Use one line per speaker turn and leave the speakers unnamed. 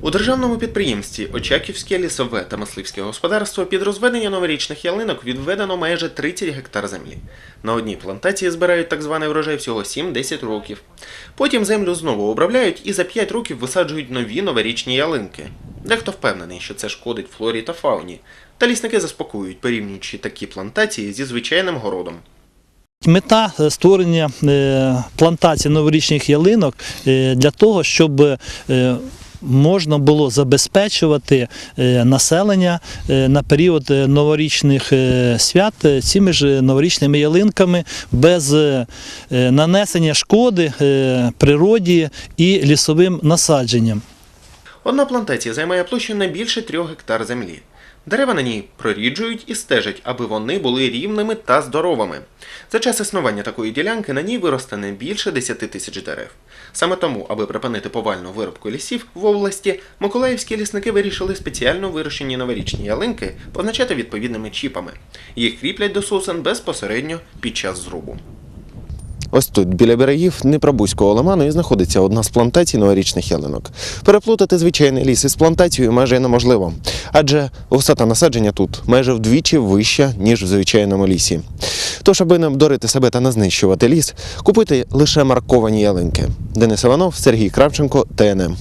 У державному підприємстві Очаківське лісове та мисливське господарство під розведення новорічних ялинок відведено майже 30 гектар землі. На одній плантації збирають так званий врожай всього 7-10 років. Потім землю знову обробляють і за 5 років висаджують нові новорічні ялинки. Дехто впевнений, що це шкодить флорі та фауні. Та лісники заспокоюють, порівнюючи такі плантації зі звичайним городом.
Мета е, створення е, плантацій новорічних ялинок е, для того, щоб можна було забезпечувати е, населення е, на період е, новорічних свят цими ж новорічними ялинками без нанесення шкоди природі і лісовим насадженням.
Одна плантація займає площу не більше трьох гектар землі. Дерева на ній проріджують і стежать, аби вони були рівними та здоровими. За час існування такої ділянки на ній виросте не більше 10 тисяч дерев. Саме тому, аби припинити повальну вирубку лісів в області, миколаївські лісники вирішили спеціально вирощені новорічні ялинки позначати відповідними чіпами. Їх кріплять до сосен безпосередньо під час зрубу.
Ось тут, біля берегів Дніпробузького лиману, і знаходиться одна з плантацій новорічних ялинок. Переплутати звичайний ліс із плантацією майже неможливо, адже висота насадження тут майже вдвічі вища, ніж в звичайному лісі. Тож, аби не обдурити себе та не знищувати ліс, купити лише марковані ялинки. Денис Іванов, Сергій Кравченко, ТНМ.